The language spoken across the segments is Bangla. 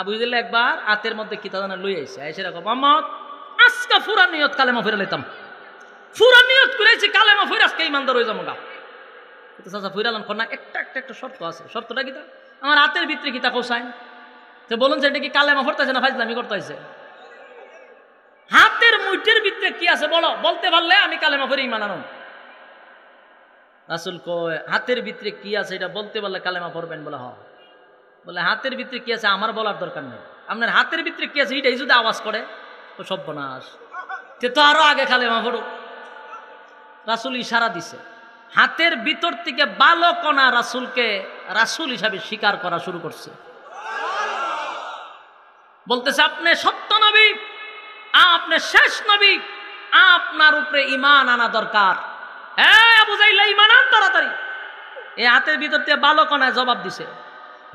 আবু ইদিল্লা একবার আতের মধ্যে কিতাদানা লই আইছে? আইসে রাখো মোহাম্মদ আজকা ফুরা নিয়ত কালেমা ফিরে লইতাম। ফুরা নিয়ত করেছি, কালেমা ফিরে আজকে ইমানদার হয়ে যাব গা চাচা ফিরালাম কন্যা, একটা একটা একটা শর্ত আছে। শর্তটা কিতা আমার হাতের ভিতরে কিতা কোসাইন তো বলুন যে, এটা কি কালেমা ফরতেছে না ফাইজলামি করতে হয়েছে হাতের মুঠের ভিতরে কি আছে বলো, বলতে পারলে আমি কালেমা ফিরে ইমান আনম। রাসুল কয়, হাতের ভিতরে কি আছে, এটা বলতে পারলে কালেমা পড়বেন বলে, হ। বলে, হাতের ভিতরে কি আছে? আমার বলার দরকার নেই। আপনার হাতের ভিতরে কি আছে? এটাই যদি আওয়াজ করে, তো সর্বনাশ। তে তো আরও আগে খালে মা পড়ো রাসুল ইশারা দিছে, হাতের ভিতর থেকে বালো কণা রাসুলকে রাসুল হিসাবে স্বীকার করা শুরু করছে। বলতেছে, আপনি সত্য নবী, আপনি শেষ নবী, আপনার উপরে ইমান আনা দরকার। হ্যাঁ বুঝাইলে ইমান আন তাড়াতাড়ি। এই হাতের ভিতর থেকে বালো কণায় জবাব দিছে।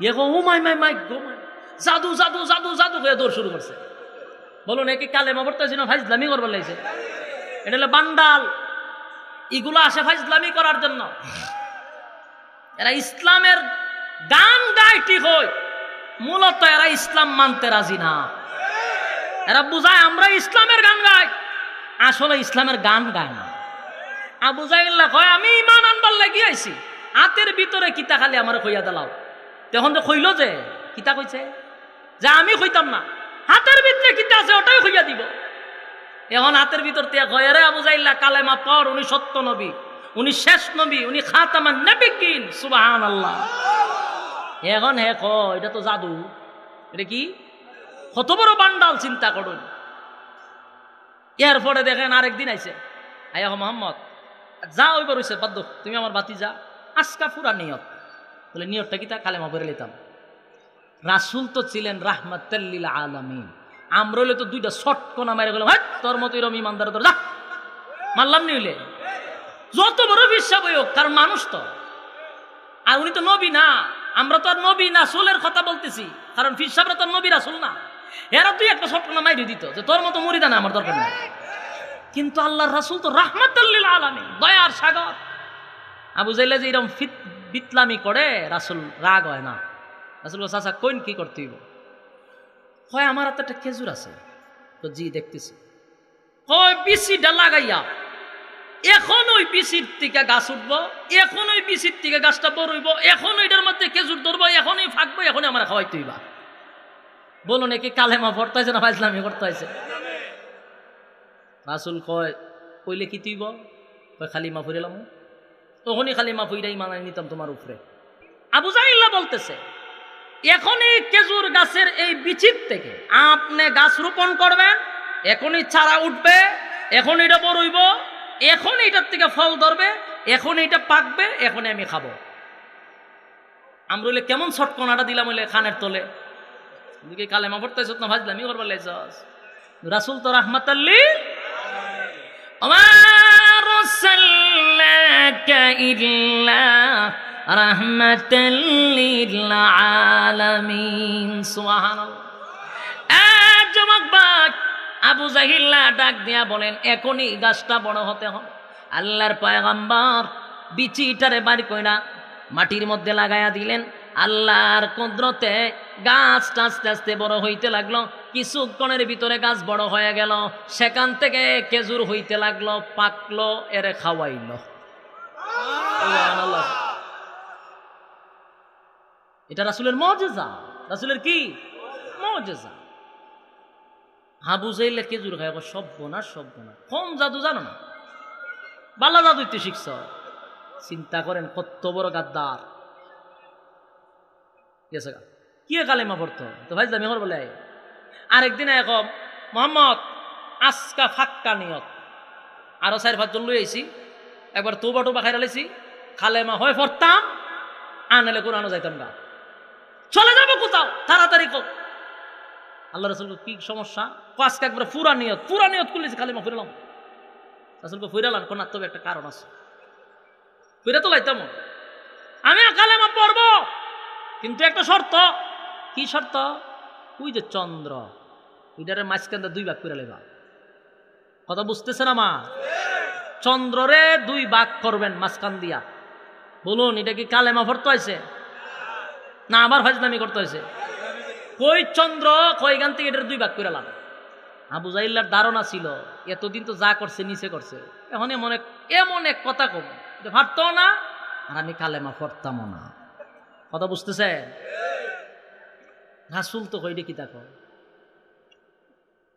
ইয়ে গো, ও মাই মাই মাই, গো, মাই। জাদু জাদু জাদু জাদু হয়ে দৌড় শুরু করছে। বলুন একে কালেমা পড়তেছি না ফাইজলামি করবার লাগছে? এটা হলো বান্ডাল। এগুলো আসে ফাইজলামি করার জন্য। এরা ইসলামের গান গায় ঠিক হয়। মূলত এরা ইসলাম মানতে রাজি না। এরা বুঝায় আমরা ইসলামের গান গাই। আসলে ইসলামের গান গায় না। আবু জাইল্লা কয়, আমি ইমান আনবার লাগি আইছি। হাতের ভিতরে কিতা খালি আমার কইয়া দিলাও। তখন যে কইল যে, কিতা কইছে যা আমি কইতাম না। হাতের ভিতরে কিতা আছে, ওটাই কইয়া দিব। এখন হাতের ভিতর থেকে কয় রে আবু জাইল্লা, কালেমা পর উনি সত্য নবী উনি শেষ নবী, উনি খাতামান নবী কিন সুবাহান আল্লাহ এখন হে ক এটা তো জাদু। এটা কি? কত বড় বান্ডাল চিন্তা করুন। এরপরে দেখেন আরেকদিন আইছে। আয়া মোহাম্মদ, যা ওইবার হইছে বাদ্য তুমি আমার বাতি যা। আজকা ফুরা নিয়ত। বলে নিয়তটা কি? তা কালেমা করে লিতাম। রাসুল তো ছিলেন রাহমাতাল্লিল আলামিন। আমরা হইলে তো দুইটা শর্ট কোনা মারে গেলাম হ্যাঁ তোর মতো এরম ইমানদার তোর, যা। মারলাম নি হইলে? যত বড় বিশ্বাস হোক, কারণ মানুষ তো। আর উনি তো নবী না, আমরা তো আর নবী না সুলের কথা বলতেছি। কারণ ফিরসাবরা তো আর নবী, রাসুল না। এরা তুই একটা শর্ট কোনা মাইরে দিত, যে তোর মতো মরিদা না আমার দরকার নেই। কিন্তু আল্লাহর রাসুল তো রাহমাতাল্লিল আলামিন, দয়ার সাগর। আবু জাইলে যে এরকম ফিত বিতলামি করে, রাসুল রাগ হয় না। রাসুল চাচা, কইন কি করতে হইব? হয় আমার হাতে একটা খেজুর আছে। তো জি, দেখতেছি। কয় বিচিটা লাগাইয়া, এখন ওই বিচির থেকে গাছ উঠবো, এখন ওই বিচির থেকে গাছটা বড় হইব, এখন ওইটার মধ্যে খেজুর ধরবো, এখনই ফাঁকবো, এখনই আমার খাওয়াইতে হইবা। বলো নাকি, কালেমা ভর্তা হয়েছে না ফাইজলামি হয়েছে রাসুল কয়, কইলে কি তুইব? কয়, খালি মা ফুরিলাম তখনই খালি মা ফুইরাই মানায় নিতাম তোমার উপরে। আবু জাহিল্লা বলতেছে, এখনই কেজুর গাছের এই বিচিত থেকে আপনি গাছ রোপণ করবেন, এখনই চারা উঠবে এখন এটা বড়ইব এখন এটার থেকে ফল ধরবে এখন এটা পাকবে এখন আমি খাব। আমরা কেমন ছটকনাটা দিলাম ওইলে খানের তলে। দিকে কালেমা পড়তেছ না ভাজলামি করবার লাইছস রাসুল তো রাহমাতাল্লি আমার إلا رحمة للعالمين سبحان الله যুবক বাক আবু জাহিল্লা ডাক দিয়া বলেন এখনই গাছটা বড় হতে হবে আল্লাহর পয়গাম্বর বিচিটারে বাড়ি কইরা মাটির মধ্যে লাগাইয়া দিলেন আল্লাহর কুদরতে গাছটা আস্তে আস্তে বড় হইতে লাগলো কিছুক্ষণের ভিতরে গাছ বড় হয়ে গেল সেখান থেকে খেজুর হইতে লাগলো পাকলো এরে খাওয়াইল এটা রাসুলের মজেজা। রাসুলের কি? মজেজা। হাবু যাইলে খেজুর খাই সভ্য না সভ্য না কম জাদু জানো না? বালা জাদু তো শিখছ? চিন্তা করেন কত বড় গাদ্দার। গেছে গা? কি কালেমা পড়তো? তো ভাই জামি বলে আরেকদিন এক মোহাম্মদ, আজকা ফাক্কা নিয়ত। আরও চার পাঁচজন লই আইছি। একবার তোবা টোবা খাই লাইছি। খালেমা হয় পড়তাম আনলে কোরআনও যাইতাম না। চলে যাব কোথাও? তাড়াতাড়ি কো আল্লাহ রসুল কি সমস্যা? আজকে একবার পুরা নিয়ত পুরা নিয়ত করলেছি খালেমা ফুরালাম। রাসুলকে ফুরালাম কোন তবে একটা কারণ আছে। ফিরে তো লাইতাম। আমি কালেমা পড়ব। কিন্তু একটা শর্ত। কি শর্ত? ওই যে চন্দ্র। ওইটারে মাঝখানটা দুই ভাগ করে লেবা কথা বুঝতেছে না মা? চন্দ্ররে দুই ভাগ করবেন মাঝখান দিয়া। বলুন, এটা কি কালেমা ভরতে হয়েছে না, আবার ফাজলামি করতে হয়েছে কই চন্দ্র কইগান থেকে এটার দুই ভাগ করে লাভ? আবু জাইল্লার ধারণা ছিল, এতদিন তো যা করছে, নিচে করছে। এখন এমন এক এমন এক কথা কম। যে ভাবতো না, আর আমি কালেমা পড়তামও না। কথা বুঝতেছে রাসুল তো কইডে কি তাকো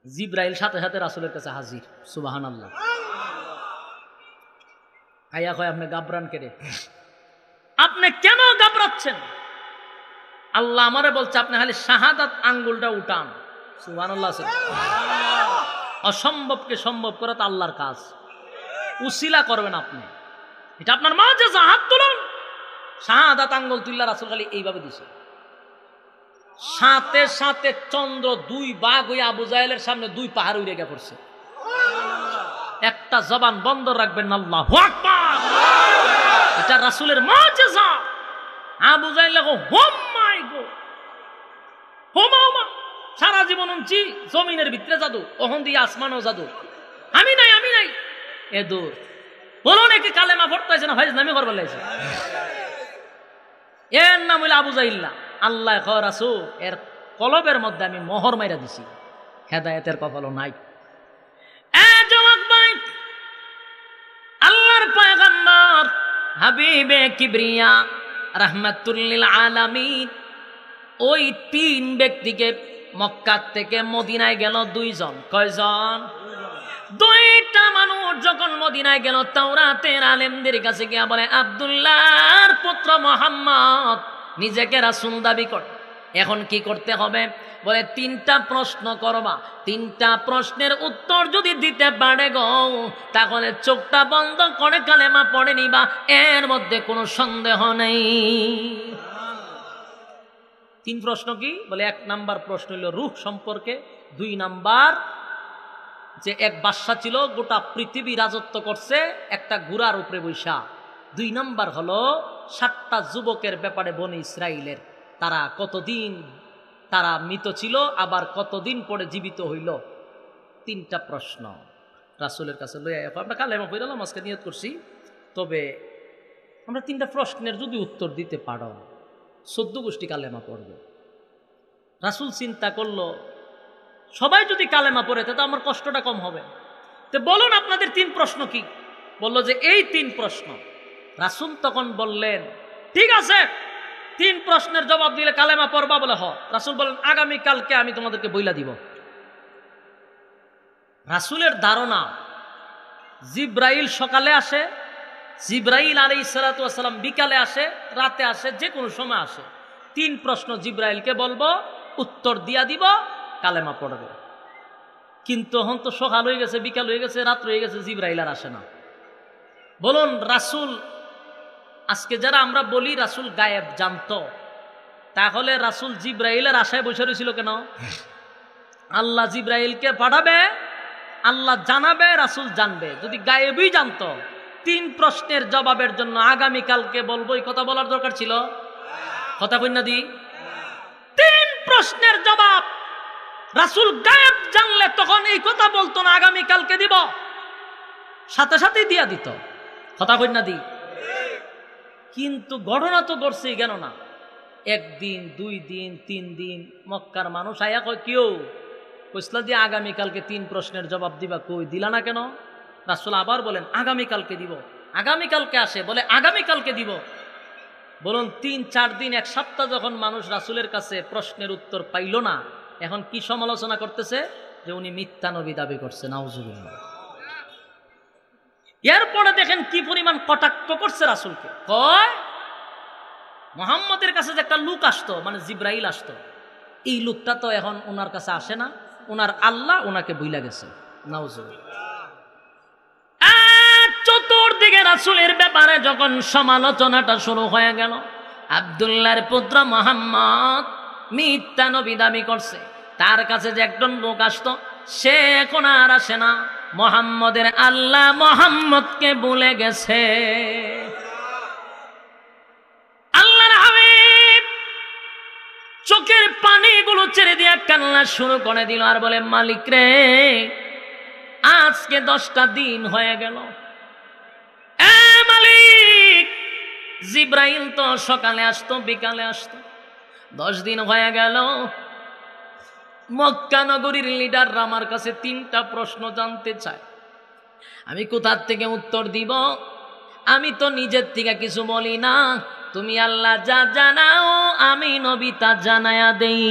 জিব্রাইল সাথে সাথে রাসুলের কাছে হাজির সুবাহান আল্লাহ আইয়া কয়, আপনি গাবরান কেড়ে আপনি কেন গাবরাচ্ছেন? আল্লাহ আমারে বলছে, আপনি খালি শাহাদাত আঙ্গুলটা উঠান। অসম্ভবকে সম্ভব করা তো আল্লাহর কাজ। উসিলা করবেন আপনি। এটা আপনার মা যে হাত তুলুন, শাহাদাত আঙ্গুল তুল্লা রাসুল খালি এইভাবে দিছে। সাথে সাথে চন্দ্র দুই বাঘ হয়ে আবু জাহেলের সামনে দুই পাহাড় উড়ে গিয়ে পড়ছে। একটা জবান বন্ধ রাখবেন, আল্লাহ এটা রাসুলের মজেজা। আবু জাহেল দেখো হোম মাই গো হোমা সারা জীবন উনছি জমিনের ভিতরে জাদু, ওহন দিয়ে আসমানও জাদু। আমি নাই আমি নাই। এ দূর। বলো নাকি কালেমা পড়তে হয়েছে না হয়েছে নামি করবার লাগছে এর নাম হইল আবু জাইল্লা আল্লাহ খর আসু এর কলবের মধ্যে আমি মোহর মাইরা দিছি। হেদায়েতের কপালও নাই এ যুবক ভাই, আল্লাহর পয়গম্বর হাবিবে কিবরিয়া, রাহমাতুল্লিল আলামিন। ওই তিন ব্যক্তিকে মক্কার থেকে মদিনায় গেল দুইজন। কয়জন? দুইটা মানুষ যখন মদিনায় গেল, তাওরাতের আলেমদের কাছে গিয়া বলে, আব্দুল্লাহর পুত্র মোহাম্মদ নিজেকে রাসুল দাবি করে। এখন কি করতে হবে? বলে, তিনটা প্রশ্ন করবা। তিনটা প্রশ্নের উত্তর যদি দিতে পারে গো, তাহলে চোখটা বন্ধ করে কালেমা পড়ে নিবা। এর মধ্যে কোনো সন্দেহ নেই। তিন প্রশ্ন কি? বলে, এক নাম্বার প্রশ্ন হইল, রূহ সম্পর্কে। দুই নাম্বার, যে এক বাদশা ছিল, গোটা পৃথিবী রাজত্ব করছে, একটা গুড়ার উপরে বৈশা। দুই নাম্বার হলো, সাতটা যুবকের ব্যাপারে বনে ইসরায়েলের তারা কতদিন তারা মৃত ছিল, আবার কতদিন পরে জীবিত হইল? তিনটা প্রশ্ন। রাসুলের কাছে লইয়া আমরা কালেমা পড়লাম আজকে নিয়ত করছি, তবে আমরা তিনটা প্রশ্নের যদি উত্তর দিতে পারো সদ্য গোষ্ঠী কালেমা পড়বে। রাসুল চিন্তা করল, সবাই যদি কালেমা পড়ে তো আমার কষ্টটা কম হবে। তো বলুন, আপনাদের তিন প্রশ্ন কি? বলল যে, এই তিন প্রশ্ন। রাসুল তখন বললেন, ঠিক আছে তিন প্রশ্নের জবাব দিলে কালেমা পড়বা বলে হ। রাসুল বলেন, আগামী কালকে আমি তোমাদেরকে বইলা দিব। রাসুলের ধারণা, জিব্রাইল সকালে আসে, জিব্রাইল আলী সালাতাম বিকালে আসে, রাতে আসে যে কোনো সময় আসে। তিন প্রশ্ন জিব্রাইলকে বলব, উত্তর দিয়া দিব, কালেমা পড়বে। কিন্তু এখন তো সকাল হয়ে গেছে, বিকাল হয়ে গেছে রাত্র হয়ে গেছে, জিব্রাইল আর আসে না। বলুন, রাসুল আজকে যারা আমরা বলি রাসুল গায়েব, জানতো। তাহলে রাসুল জিব্রাইলের আশায় বসে রয়েছিল কেন? আল্লাহ জিব্রাইলকে পাঠাবে, আল্লাহ জানাবে, রাসুল জানবে। যদি গায়েবই জানতো, তিন প্রশ্নের জবাবের জন্য আগামীকালকে বলব, এই কথা বলার দরকার ছিল? কথা কন্যা দি। তিন প্রশ্নের জবাব, রাসুল গায়েব জানলে তখন এই কথা বলতো না, আগামীকালকে দিব। সাথে সাথেই দিয়া দিত। কথা কন্যা দি। কিন্তু ঘটনা তো ঘটছেই কেন না একদিন, দুই দিন, তিন দিন, মক্কার মানুষ আয়া কয় কেউ কইসলা দিয়ে আগামীকালকে তিন প্রশ্নের জবাব দিবা, কই? দিলা না কেন? রাসুল আবার বলেন, আগামীকালকে দিব। আগামীকালকে আসে? বলে, আগামীকালকে দিব। বলুন, তিন, চার দিন, এক সপ্তাহ যখন মানুষ রাসুলের কাছে প্রশ্নের উত্তর পাইল না, এখন কি সমালোচনা করতেছে? যে উনি মিথ্যা নবী দাবি করছে, নাউজুবিল্লাহ। এরপরে দেখেন কি পরিমাণ কটাক্ষ করছে রাসুলকে। কয়? মোহাম্মদের কাছে যে একটা লুক আসতো মানে জিব্রাইল আসতো, এই লুকটা তো এখন ওনার কাছে আসে না, ওনার আল্লাহ ওনাকে বইলা গেছে। চতুর্দিকে রাসুলের ব্যাপারে যখন সমালোচনাটা শুরু হয়ে গেল, আবদুল্লাহর পুত্র মোহাম্মদ মিথ্যা নবী দাবি করছে। তার কাছে যে একজন লোক আসতো, সে এখন আর আসে না। মোহাম্মদের আল্লাহ মোহাম্মদকে বলে গেছে। আল্লাহর হাবিব চোখের পানিগুলো ছেড়ে দিয়ে কান্না শুরু করে দিল আর বলে, মালিক রে, আজকে দশটা দিন হয়ে গেল। এ মালিক, জিব্রাইল তো সকালে আসতো, বিকালে আসতো। দশ দিন হয়ে গেল মক্কা নগরীর লিডাররা আমার কাছে তিনটা প্রশ্ন জানতে চায়। আমি কোথার থেকে উত্তর দিব? আমি তো নিজের থেকে কিছু বলি না। তুমি আল্লাহ যা জানাও, আমি নবী তা জানায়া দেই।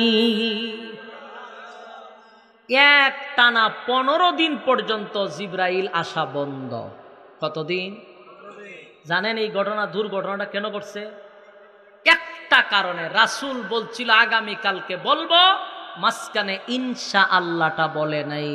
এক টানা পনেরো দিন পর্যন্ত জিব্রাইল আসা বন্ধ। কতদিন? জানেন এই ঘটনা, দুর্ঘটনাটা কেন করছে একটা কারণে রাসূল বলছিল আগামী কালকে বলব মাঝখানে ইনশা আল্লাহটা বলে নাই।